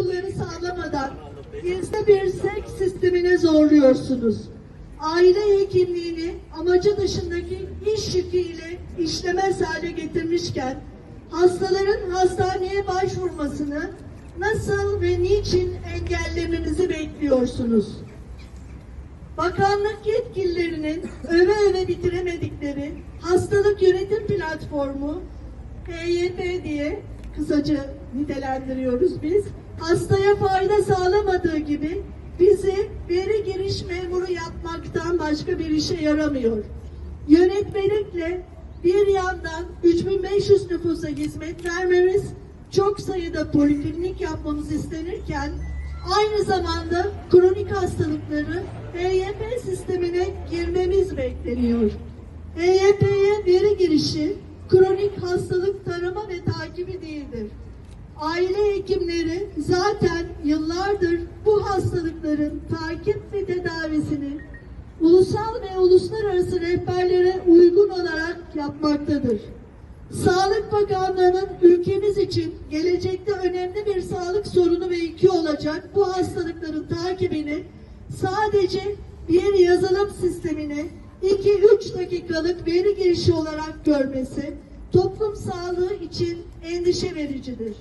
koşulları sağlamadan gizli bir seks sistemine zorluyorsunuz. Aile hekimliğini amacı dışındaki iş yüküyle işlemez hale getirmişken hastaların hastaneye başvurmasını nasıl ve niçin engellemenizi bekliyorsunuz? Bakanlık yetkililerinin öve öve bitiremedikleri hastalık yönetim platformu HYP diye kısaca nitelendiriyoruz biz. Hastaya fayda sağlamadığı gibi bizi veri giriş memuru yapmaktan başka bir işe yaramıyor. Yönetmelikle bir yandan 3500 nüfusa hizmet vermemiz, çok sayıda poliklinik yapmamız istenirken aynı zamanda kronik hastalıkları HYP sistemine girmemiz bekleniyor. HYP'ye veri girişi kronik hastalık tarama ve. Aile hekimleri zaten yıllardır bu hastalıkların takip ve tedavisini ulusal ve uluslararası rehberlere uygun olarak yapmaktadır. Sağlık Bakanlığı'nın ülkemiz için gelecekte önemli bir sağlık sorunu ve yükü olacak bu hastalıkların takibini sadece bir yazılım sistemine 2-3 dakikalık veri girişi olarak görmesi toplum sağlığı için endişe vericidir.